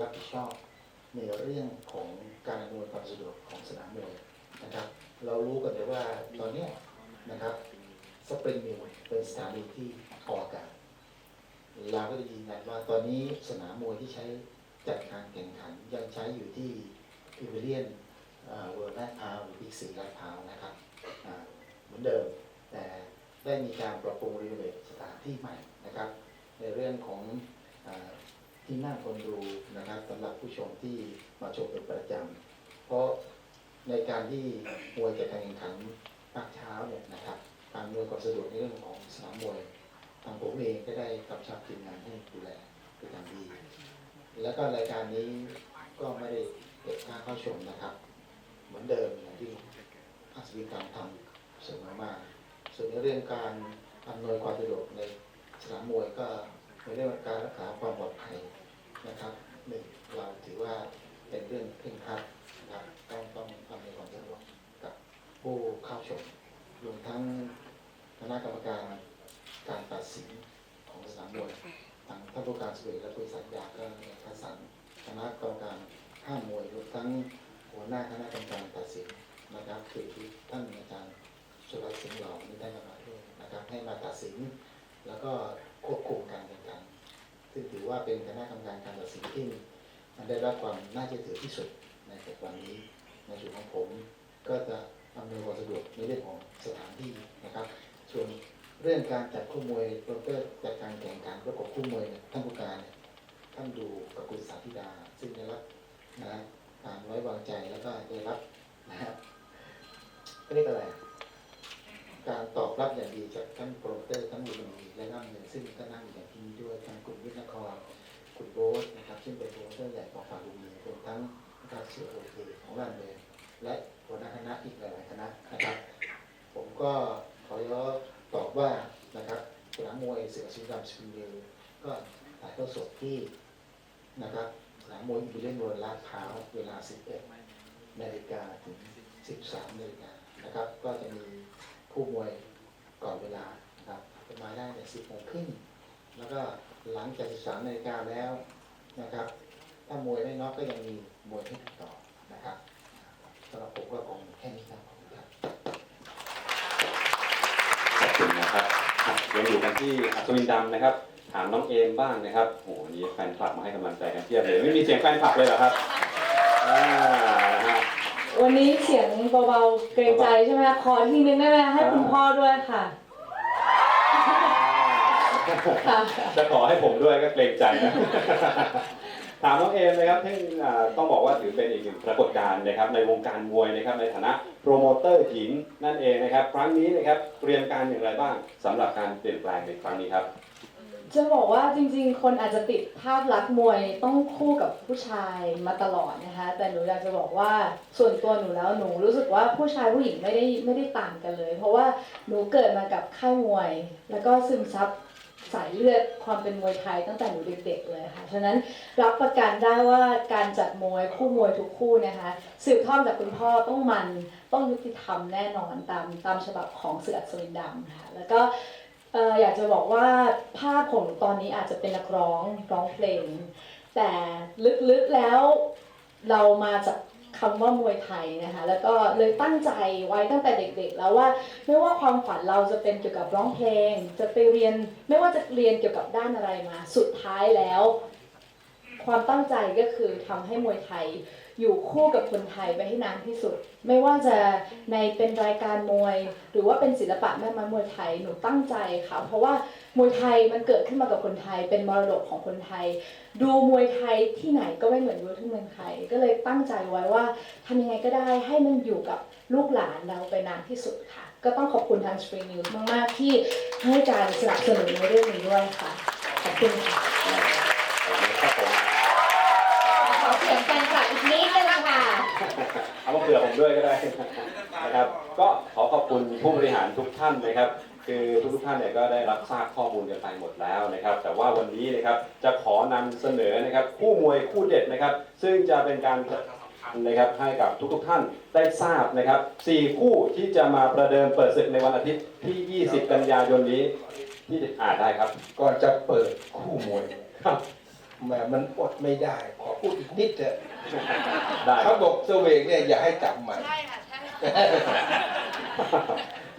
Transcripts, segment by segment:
รับผิดชอบในเรื่องของการอำนวยความสะดวกของสนามมวยนะครับ เรารู้กันเลยว่าตอนนี้นะครับสปริงมิลเป็นสถานีที่ออกอากาศเราก็จะยืนยันว่าตอนนี้สนามมวยที่ใช้จัดการแข่งขันยังใช้อยู่ที่พิเวเลียนเวิร์ลด์ลาดพาวหรือบิ๊กซีลาดพาวนะครับเหมือนเดิม แต่ได้มีการปรับปรุงรีโนเวทสถานที่ใหม่นะครับ ในเรื่องของ ที่นั่งคนดูนะครับสำหรับผู้ชมที่มาชมเป็นประจำเพราะในการที่มวยจะการแข่งขันภาคเช้าเนี่ยนะครับการมวยความสะดวกในเรื่องของสนามมวยทางผมเองก็ได้กำชับทีมงานให้ดูแลเป็นอย่างดี แล้วก็รายการนี้ก็ไม่ได้เก็บค่าเข้าชมนะครับ เหมือนเดิมอย่างที่อาชีพการทำเสมอมาส่วนในเรื่องการอำนวยความสะดวกในสนามมวยก็ในเรื่องการรักษาความปลอดภัย นะครับหนึ่งเราถือว่าเป็นเรื่องเคร่งครัดนะครับต้องต้องอำในความสะดวกกับผู้เข้าชมรวมทั้งคณะกรรมการการตัดสินของสนามมวยทางท่านผู้การสุเวทและบริษัทยาก็ได้คัดสรรคณะกรรมการห้ามมวยรวมทั้งหัวหน้าคณะกรรมการตัดสินนะครับคือท่านอาจารย์สุรสิงห์เหล่านี้ได้มาด้วยนะครับให้มาตัดสิน แล้วก็ควบคุมการแข่งขัน ซึ่งถือว่าเป็นคณะกรรมการการตัดสินที่มันได้รับความน่าเชื่อถือที่สุดในปัจจุบันนี้ในส่วนของผมก็จะอำนวยความสะดวกในเรื่องของสถานที่นะครับ ส่วนเรื่องการจัดคู่มวยโปรเตอร์จัดการแข่งขันประกบคู่มวยท่านผู้การท่านดูกับคุณสาธิดา ซึ่งได้รับนะการไว้วางใจแล้วก็ได้รับนะครับเรียกอะไร การตอบรับอย่างดีจากท่านโปรเตอร์ทั้งบุรีและน้ำเงินซึ่งก็นั่งอยู่ในที่นี้ด้วยทั้งคุณวิทย์นครคุณโบ๊ทนะครับซึ่งเป็นโปรเตอร์ใหญ่ของฝ่ายบุรีรวมทั้งการเสือโอเคของเราเลยและหัวหน้าคณะอีกหลายคณะนะครับ ผมก็ขอย้อตอบว่านะครับสนามมวยเสือชิงดำสปริงมิลก็ถ่ายทอดสดที่นะครับสนามมวยอิมพีเรียนโรลลาดพร้าวเวลา 11นาฬิกาถึง 13นาฬิกานะครับ ก็จะมี คู่มวยก่อนเวลาครับมาได้แต่10โมงครึ่งแล้วก็หลังจาก13นาฬิกาแล้วนะครับ ถ้ามวยไม่น็อกก็ยังมีมวยให้ติดต่อนะครับสำหรับผมก็คงแค่นี้ครับขอบคุณครับขอบคุณนะครับอะยังอยู่กันที่อัศวินดำนะครับ ถามน้องเอมบ้างนะครับโอ้โหวันนี้แฟนคลับมาให้กำลังใจกันเพียบเลย ไม่มีเสียงแฟนคลับเลยเหรอครับอ่า วันนี้เสียงเบาๆเกรงใจใช่ไหมคะขอทีนึงได้ไหมคะให้คุณพ่อด้วยค่ะค่ะจะขอให้ผมด้วยก็เกรงใจนะ ถามน้องเอมนะครับที่ต้องบอกว่าถือเป็นอีกหนึ่งปรากฏการณ์นะครับในวงการมวยนะครับในฐานะโปรโมเตอร์หญิงนั่นเองนะครับ ครั้งนี้นะครับเตรียมการอย่างไรบ้างสำหรับการเปลี่ยนแปลงในครั้งนี้ครับจะบอกว่าจริงๆ คนอาจจะติดภาพลักษณ์มวยต้องคู่กับผู้ชายมาตลอดนะคะ แต่หนูอยากจะบอกว่าส่วนตัวหนูแล้วหนูรู้สึกว่าผู้ชายผู้หญิงไม่ได้ไม่ได้ต่างกันเลย เพราะว่าหนูเกิดมากับค่ายมวย แล้วก็ซึมซับ สายเลือดความเป็นมวยไทยตั้งแต่หนูเด็กๆเลยค่ะ ฉะนั้นรับประกันได้ว่าการจัดมวยคู่มวยทุกคู่นะคะสืบทอดจากคุณพ่อต้องมันต้องยุติธรรมแน่นอนตามตามฉบับของเสืออัศวินดำค่ะแล้วก็อยากจะบอกว่าภาพของหนูตอนนี้อาจจะเป็นนักร้องร้องเพลง แต่ลึกๆแล้วเรามาจาก คำว่ามวยไทยนะคะแล้วก็เลยตั้งใจไว้ตั้งแต่เด็กๆ แล้วว่าไม่ว่าความฝันเราจะเป็นเกี่ยวกับร้องเพลง จะไปเรียนไม่ว่าจะเรียนเกี่ยวกับด้านอะไรมา สุดท้ายแล้ว ความตั้งใจก็คือทำให้มวยไทย อยู่คู่กับคนไทยไปให้นานที่สุด ไม่ว่าจะในเป็นรายการมวย หรือว่าเป็นศิลปะแม่ไม้มวยไทยหนูตั้งใจค่ะ เพราะว่ามวยไทยมันเกิดขึ้นมากับคนไทย เป็นมรดกของคนไทย ดูมวยไทยที่ไหนก็ไม่เหมือนดูที่เมืองไทย ก็เลยตั้งใจไว้ว่าทำยังไงก็ได้ให้มันอยู่กับลูกหลานเราไปนานที่สุดค่ะ ก็ต้องขอบคุณทาง Spring News มาก ๆ ที่ให้การสนับสนุนในเรื่องนี้ด้วยค่ะ ขอบคุณค่ะ สียงแฟนคลับอีกนิดนึงค่ะ เอามาเผื่อผมด้วยก็ได้นะครับ ก็ขอขอบคุณผู้บริหารทุกท่านนะครับ คือทุกๆท่านเนี่ยก็ได้รับทราบข้อมูลกันไปหมดแล้วนะครับ แต่ว่าวันนี้นะครับจะขอนำเสนอนะครับคู่มวยคู่เด็ดนะครับ ซึ่งจะเป็นการนะครับให้กับทุกๆท่านได้ทราบนะครับสี่คู่ที่จะมาประเดิมเปิดศึกในวันอาทิตย์ที่ 20 กันยายนนี้ที่อ่านได้ครับ ก่อนจะเปิดคู่มวยครับ แหมมันอดไม่ได้ ขอพูดอีกนิดเถอะได้เขาบอกเสวกเนี่ยอย่าให้จับใหม่ใช่ค่ะใช่ค่ะ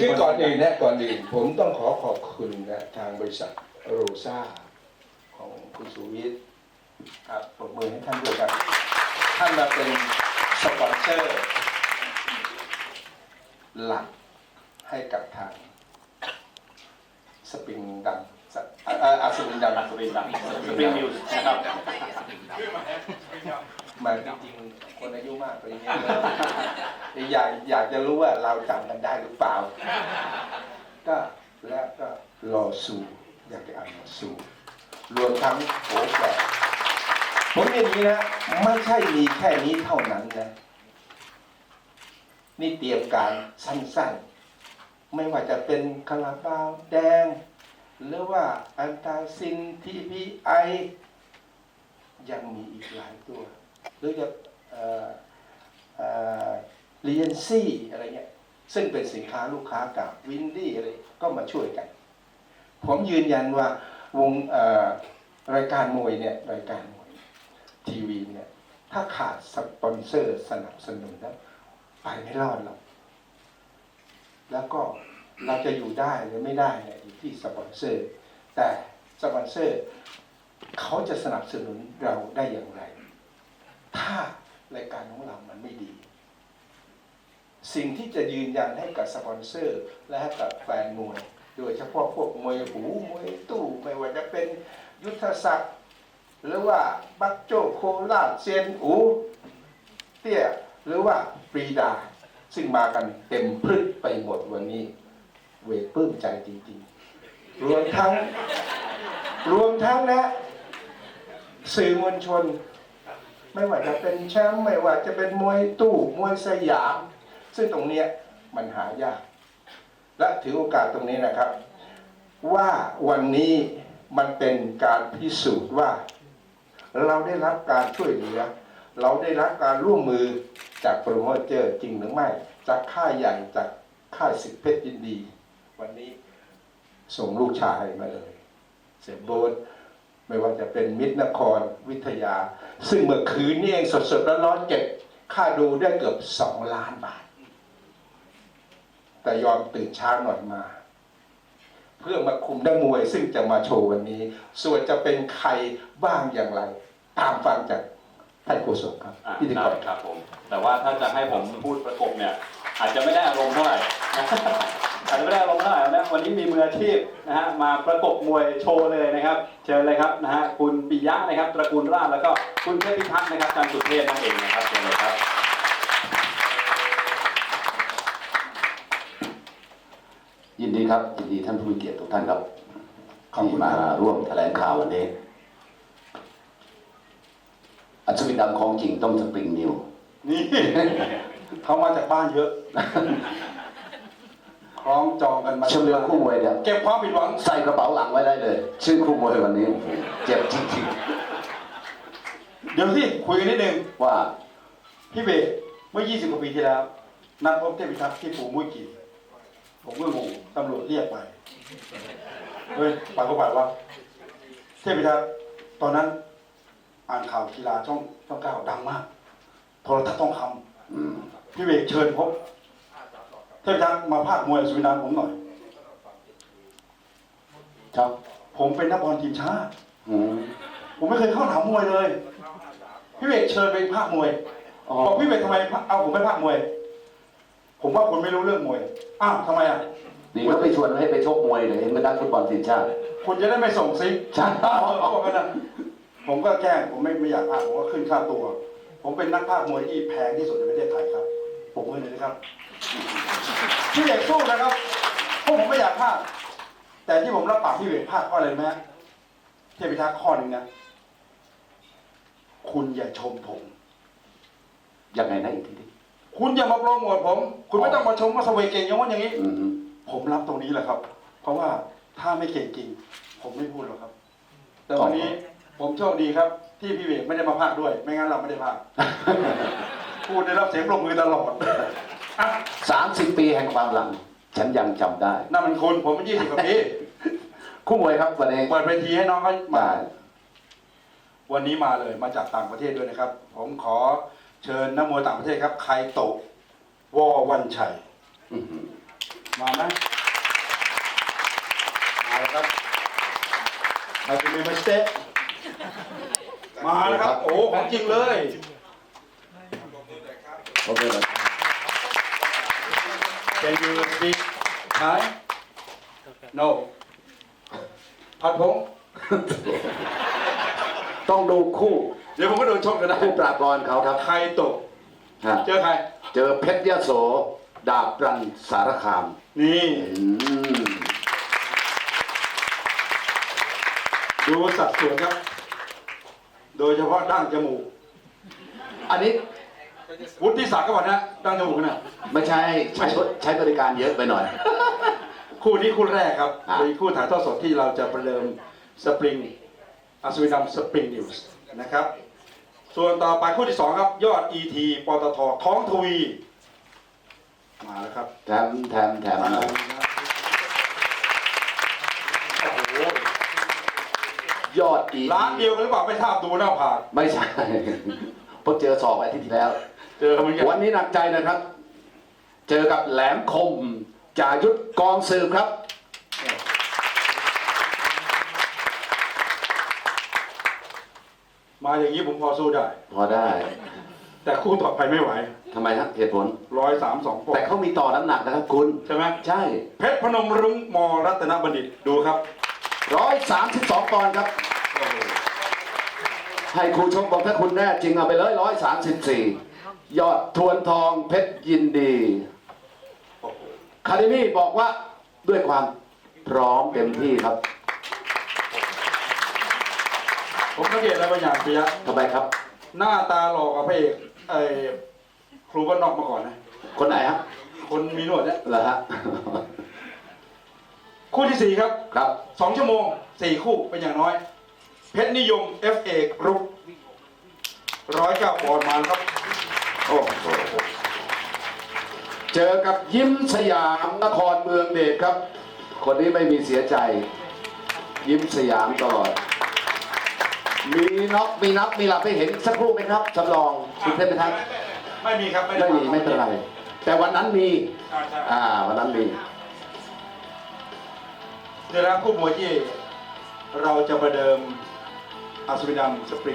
คือก่อนอื่นนะก่อนอื่นผมต้องขอขอบคุณนะทางบริษัทโรซ่าของคุณสุวิทย์ครับปรบมือให้ท่านด้วยครับ ท่านมาเป็นสปอนเซอร์ หลักให้กับทางสปริงดังส อ่าอ่าอ่าสปริงดังสปริงดังสปริงนิวส์นะครับมาจริงๆคนอายุมากกว่านี้แล้วอยากอยากจะรู้ว่าเราจำกันได้หรือเปล่า ก็แล้วก็รอสู่อยากจะอ่านรอสู่รวมทั้งโอ้แปลผมอย่างนี้นะไม่ใช่มีแค่นี้เท่านั้นนะนี่เตรียมการสั้นๆ ไม่ว่าจะเป็นคาราบาวแดง หรือว่าอันตาซินทีพีไอยังมีอีกหลายตัว หรือจะเรียนซี่อะไรเงี้ยซึ่งเป็นสินค้าลูกค้ากับวินดี้อะไรก็มาช่วยกัน ผมยืนยันว่าวงรายการมวยเนี่ยรายการมวยทีวีเนี่ยถ้าขาดสปอนเซอร์สนับสนุนแล้วไปไม่รอดหรอกแล้วก็ เราจะอยู่ได้หรือไม่ได้เนี่ยอยู่ที่สปอนเซอร์ แต่สปอนเซอร์เขาจะสนับสนุนเราได้อย่างไร ถ้ารายการของเรามันไม่ดี สิ่งที่จะยืนยันให้กับสปอนเซอร์ และให้กับแฟนมวย โดยเฉพาะพวกมวยหูมวยตู้ไม่ว่าจะเป็นยุทธศักดิ์หรือว่าบักโจโคราชเซียนอูเตี้ยหรือว่าปรีดา ซึ่งมากันเต็มพรึดไปหมดวันนี้ เวทปลื้มใจจริงๆ รวมทั้ง รวมทั้งนะ สื่อมวลชน ไม่ว่าจะเป็นแชมป์ไม่ว่าจะเป็นมวยตู้มวยสยาม ซึ่งตรงเนี้ยมันหายาก และถือโอกาสตรงนี้นะครับ ว่าวันนี้มันเป็นการพิสูจน์ว่า เราได้รับการช่วยเหลือ เราได้รับการร่วมมือจากโปรโมเตอร์จริงหรือไม่ จากค่ายใหญ่จากค่ายสิบเพชรยินดี วันนี้ส่งลูกชายมาเลย เสียโบนไม่ว่าจะเป็นมิตรนครวิทยา ซึ่งเมื่อคืนนี้เองสดๆร้อนๆเก็บค่าดูได้เกือบสองล้านบาท แต่ยอมตื่นเช้าหน่อยมา เพื่อมาคุมนักมวยซึ่งจะมาโชว์วันนี้ ส่วนจะเป็นใครบ้างอย่างไร ตามฟังจากท่านโฆษกครับอะพิธีกได้รครับผม แต่ว่าถ้าจะให้ผมพูดประกบเนี่ย อาจจะไม่ได้อารมณ์เท่าไหร่ อาจจะไม่ได้อารมณ์เท่าไหร่นะวันนี้มีมืออาชีพนะฮะมาประกบมวยโชว์เลยนะครับ เชิญเลยครับนะฮะคุณปิยะนะครับ ตระกูลราชแล้วก็คุณเทพพิทักษ์นะครับอาจารย์สุเทพนั่นเองนะครับเชิญเลยครับยินดีครับยินดีท่านผู้มีเกียรติทุกท่านครับที่มาร่วมแถลงข่าววันนี้ อัศวินดำของจริงต้องสปริงนิวนี่เขามาจากบ้านเยอะคล้อง จองกันมาเฉลียวคู่มวยเนี่ยเก็บความผิดหวังใส่กระเป๋าหลังไว้ได้เลย ชื่อคู่มวยวันนี้โอ้โหเจ็บจริงเดี๋ยวสิคุยกันนิดนึงๆว่าพี่เบสเมื่อ 20 กว่าปีที่แล้ว นัดพบเทพิทักษ์ที่ปู่มุ้ยกีผมก็งงตำรวจเรียกไปเฮ้ยไปก็ไปวะเทพิทักษ์ตอนนั้นอ่านข่าวกีฬาช่องช่องเก้าดังมาก โทรทัศน์ต้องคอืมำพี่เบสเชิญพบเทพิทักษ์มาภาคมวยสุวินานผมหน่อย ครับ ผมเป็นนักบอลทีมชาติอืมผมไม่เคยเข้าหนามมวยเลย พี่เวกเชิญไปภาคมวยอ๋อบอกพี่เวกทำไมเอาผมไปภาคมวย ผมว่าคุณไม่รู้เรื่องมวย อ้าวทำไมอะนี่ก็ไปชวนให้ไปชกมวยเลยเห็นเป็นนักฟุตบอลทีมชาติคุณจะได้ไม่ส่งซิกใช่เขาบอกกันนะผมก็แกล้งผมไม่ไม่อยากภาคผมก็ขึ้นค่าตัว ผมเป็นนักภาคมวยที่แพงที่สุดในประเทศไทยครับ ผมมือหน่อยนะครับพี่เวกสู้นะครับเพราะผมไม่อยากภาค แต่ที่ผมรับปากพี่เวกภาคเพราะอะไรรู้ไหมฮะเทพิทักษ์ข้อหนึ่งนะ คุณอย่าชมผม ยังไงนะอีกทีดิ คุณอย่ามาโปรโมทผม คุณไม่ต้องมาชมว่าสเวยเก่งอย่างนั้นอย่างนี้ อืมผมรับตรงนี้แหละครับ เพราะว่าถ้าไม่เก่งจริง ผมไม่พูดหรอกครับ แต่วันนี้ผมโชคดีครับ ที่พี่เวกไม่ได้มาพากย์ด้วย ไม่งั้นเราไม่ได้พากย์ พูดได้รับเสียงปรบมือตลอดอะ สามสิบปีแห่งความหลัง ฉันยังจำได้ นั่นมันคุณผมเป็นยี่สิบกว่าปีคู่มวยครับวันนี้เปิดเวทีให้น้องเขามามา วันนี้มาเลยมาจากต่างประเทศด้วยนะครับ ผมขอเชิญนักมวยต่างประเทศครับไคโตะวอวันชัยอื้อหือมาไหมมาแล้วครับมาเป็นเมสเตมาแล้วครับ โอ้ของจริงเลยโอเคครับ Can you speak Thai No พัดพงษ์ต้องดูคู่เดี๋ยวผมก็โดนชกกันนะคู่ปราบรอนเขาครับไคโตะฮะเจอใคร เจอเพชรยโส ดาบรันสารคามนี่ อืมดูสัดส่วนครับ โดยเฉพาะดั้งจมูก อันนี้ วุฒิศักดิ์ก็บอกนะดั้งจมูกเนี่ยไม่ใช่ใช้ใช้บริการเยอะไปหน่อย คู่นี้คู่แรกครับอะ เป็นคู่ถ่ายทอดสดที่เราจะประเดิมสปริงอัศวินดำสปริงนิวส์นะครับ ส่วนต่อไปคู่ที่สองครับ ยอด ET ปตทท้องทวี มาแล้วครับ แถมแถมแถมมาหน่แล้อวยนะโอ้โหยอดอีร้านเดียวกันหรือเปล่าไม่ทราบดูหน้าผากไม่ใช่เพราะเจอสอบอาทิตย์ที่แล้ว เจอเหมือนกันวันนี้หนักใจนะครับ เจอกับแหลมคมจายุทธกองสืบครับ มาอย่างนี้ผมพอสู้ได้ พอได้แต่คู่ต่อไปไม่ไหวทำไมฮะเหตุผล ร้อยสามสองปอนแต่ด์เขามีต่อน้ำหนักนะครับคุณ ใช่ไหมใช่เพชรพนมรุ้งมรัตนบัณฑิตดูครับร้อยสามสิบสองปอนด์ครับโอ้โหให้ครูชกบอกถ้าคุณแน่จริงเอาไปเลยร้อยสามสิบสี่ ยอดทวนทองเพชรยินดีโอ้โหคาเดมี่บอกว่าด้วยความพร้อมเต็มที่ครับ ผมสังเกตอะไรบางอย่างปิยะทำไมครับ หน้าตาหล่อกว่าพระเอกไอ้ครูบ้านนอกมาก่อนนะ คนไหนฮะคนมีหนวดเนี่ยเหรอฮะ คู่ที่สี่ครับครับ สองชั่วโมงสี่คู่เป็นอย่างน้อย เพชรนิยม F เอกรุกร้อยเก้าปอนด์มาแล้วครับ โอ้โหเจอกับยิ้มสยามนครเมืองเดชครับ คนนี้ไม่มีเสียใจ ยิ้มสยามตลอด มีน็อกมีนับมีหลับให้เห็นสักครู่ไหมครับจำลองคุณเทพทัศน์ไม่มีครับไม่มีไม่เป็นไร แต่วันนั้นมีอ่าใช่อ่า วันนั้นมีเดี๋ยวนะคู่มวยที่เราจะประเดิมอัศวินดำสปริง